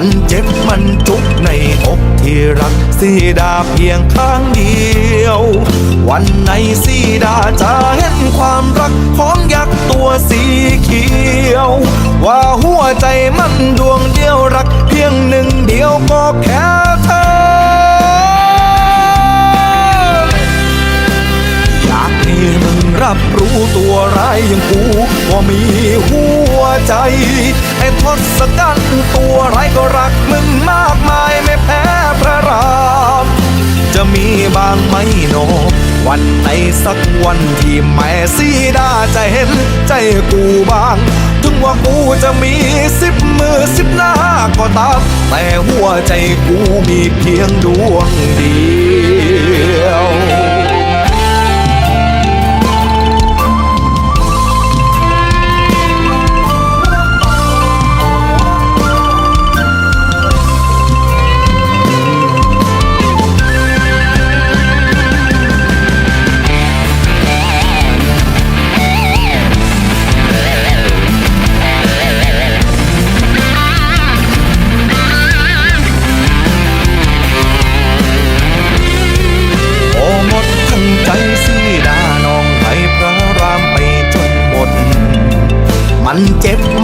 มันเจ็บมันจุกในอกที่รักสีดาเพียงข้างเดียว วันไหนสีดาจะเห็นความรักของยักษ์ตัวสีเขียว ว่าหัวใจมันดวงเดียวรักเพียงหนึ่งเดียวก็แค่เธออยากให้มึงรับรู้ตัวร้ายอย่างกูว่ามีหัวใจ ไอ้ทศกัณฐ์ตัวไรก็รักมึงมากมายไม่แพ้พระราม จะมีบางไหมโน วันไหนสักวันที่แม่สีดาจะเห็นใจกูบ้าง ถึงว่ากูจะมีสิบมือสิบหน้าก็ตาม แต่หัวใจกูมีเพียงดวงเดียว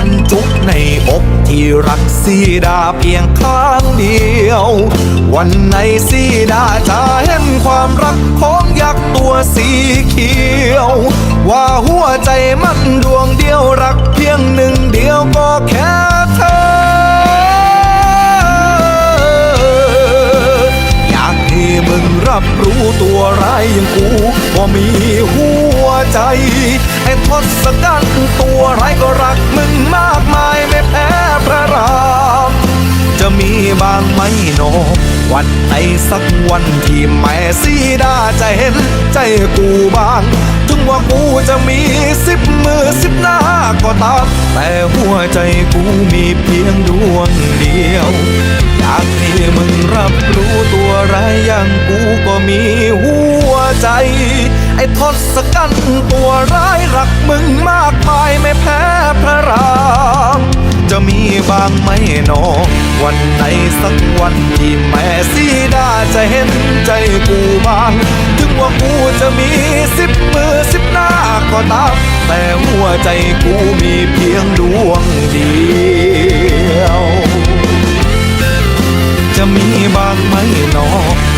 มันจุกในอกที่รักสีดาเพียงข้างเดียว วันไหนสีดาจะเห็นความรักของยักษ์ตัวสีเขียว ว่าหัวใจมันดวงเดียวรักเพียงหนึ่งเดียวก็แค่เธอ อยากให้มึงรับรู้ตัวร้ายอย่างกูว่ามีหัว ใจไอ้ทศกัณฐ์ตัวไรก็รักมึงมากมายไม่แพ้พระรามจะมีบางไหมโน วันไหนสักวันที่แม่สีดาจะเห็นใจกูบ้าง ถึงว่ากูจะมีสิบมือสิบหน้าก็ตาม แต่หัวใจกูมีเพียงดวงเดียว อยากให้มึงรับรู้ตัวไรยอย่างกูก็มีหัวใจ ไอ้ทศกัณฐ์ตัวร้ายรักมึงมากมายไม่แพ้พระราม จะมีบางไหมหนอวันไหนสักวันที่แม่สีดาจะเห็นใจกูบ้าง ถึงว่ากูจะมีสิบมือสิบหน้าก็ตาม แต่หัวใจกูมีเพียงดวงเดียว จะมีบางไหมหนอ